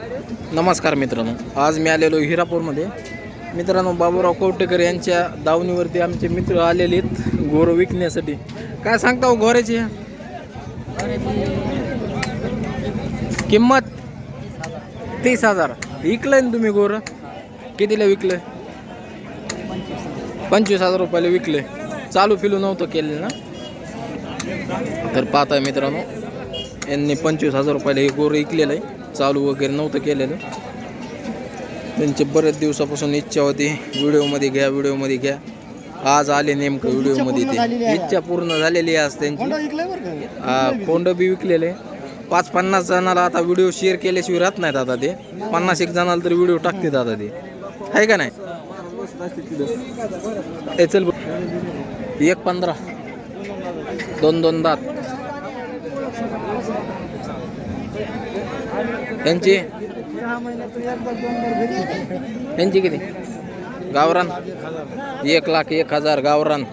नमस्कार मित्रांनो. आज मी आलेलो हिरापूरमध्ये. मित्रांनो बाबूराव कवटेकर यांच्या दावणीवरती आमचे मित्र आलेले आहेत. गोरं विकण्यासाठी. काय सांगता हो गोऱ्याची? किंमत? तीस हजार. विकलं ना तुम्ही गोरं? कितीला विकलं पंचवीस हजार रुपयाला विकले चालू फिलू नव्हतं केलेलं ना? तर पाहताय मित्रांनो यांनी पंचवीस हजार रुपयाला हे गोरं विकलेलं आहे. चालू वगैरे नव्हतं केलेलं. त्यांची बरेच दिवसापासून इच्छा होती व्हिडिओमध्ये घ्या व्हिडिओमध्ये घ्या. आज आले नेमकं व्हिडिओमध्ये ते. इच्छा पूर्ण झालेली आहे आज त्यांची. हा, कोंड बी विकलेले. पाच पन्नास जणाला आता व्हिडिओ शेअर केल्याशिवाय राहत नाहीत आता ते. पन्नास एक जणाला तरी व्हिडिओ टाकतात आता ते. आहे का नाही? ए चल. एक पंधरा. दोन दोन दात. त्यांची? यांची किती? गावरान? एक लाख एक हजार गावरान.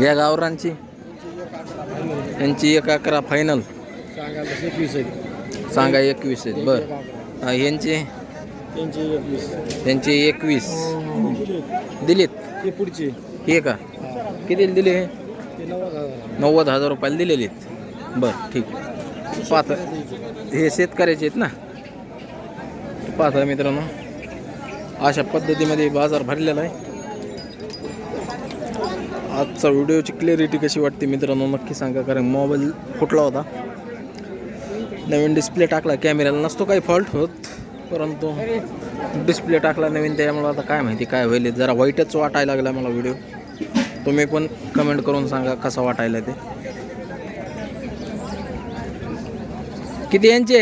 या गावरांची यांची एक अकरा फायनल सांगा एकवीस आहेत. बर. यांचे? यांची एकवीस. दिलीत हे पुढचे हे का? किती दिले? नव्वद हजार नव्वद हजार रुपयाला दिलेले आहेत. बरं ठीक. पात हे शेतकऱ्याचे आहेत ना. पाहता मित्रांनो. अशा पद्धतीमध्ये बाजार भरलेला आहे. आजचा व्हिडिओची क्लॅरिटी कशी वाटते मित्रांनो नक्की सांगा. कारण मोबाईल फुटला होता. नवीन डिस्प्ले टाकला कॅमेऱ्याला नसतो काही फॉल्ट होत. परंतु डिस्प्ले टाकला नवीन त्यामुळं आता काय माहिती काय होईल. जरा वाईटच वाटायला लागला मला व्हिडिओ तुम्ही पण कमेंट करून सांगा कसा वाटायला ते. किती यांचे?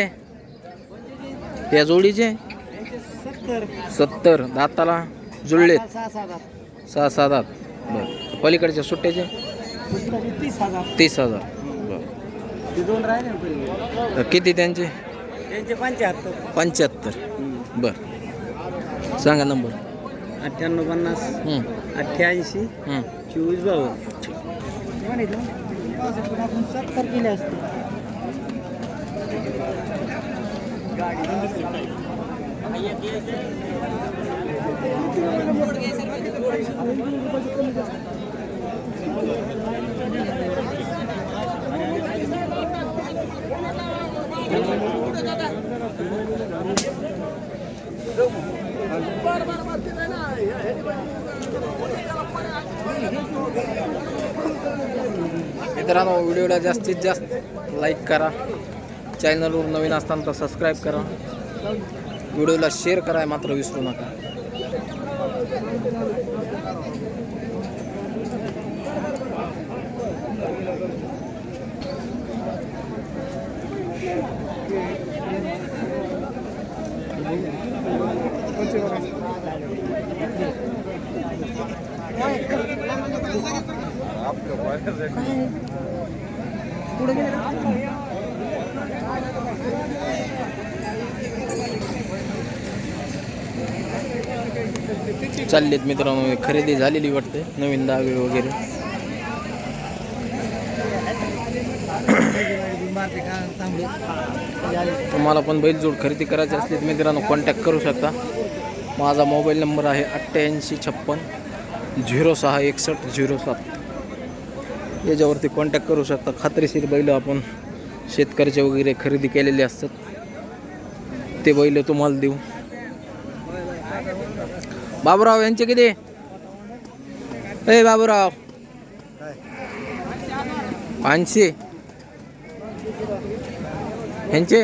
या जोडीचे? सत्तर. दाताला जुळलेत. सहा सहा दात. बरं. पलीकडच्या सुट्ट्याचे? तीस हजार. बरं. किती त्यांचे? त्यांचे पंच्याहत्तर. पंच्याहत्तर. बरं. सांगा नंबर. अठ्ठ्याण्णव पन्नास. अठ्ठ्याऐंशी. चोवीस बावन्न आपण सत्तर केले असते मित्रांनो व्हिडिओला जास्तीत जास्त लाईक करा. चॅनलवर नवीन असताना तर सबस्क्राईब करा. व्हिडिओला शेअर कराय मात्र विसरू नका. चाललेत मित्रांनो खरेदी झालेली वाटते नवीन दावे वगैरे. तुम्हाला पण बैलजोड खरेदी करायची असली तर मित्रांनो कॉन्टॅक्ट करू शकता. माझा मोबाईल नंबर आहे अठ्ठ्याऐंशी छप्पन झिरो सहा एकसष्ट झिरो सात. याच्यावरती कॉन्टॅक्ट करू शकता. खात्रीशीर बैल आपण शेतकऱ्याचे वगैरे खरेदी केलेले असतात. ते बैल तुम्हाला देऊ. बाबूराव यांचे किती? ए बाबूराव. ऐंशी. ह्यांचे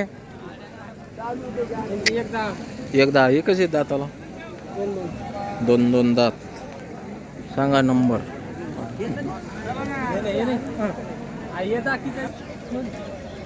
एकदा एकच आहेत दाताला. दोन दोन दात. सांगा नंबर.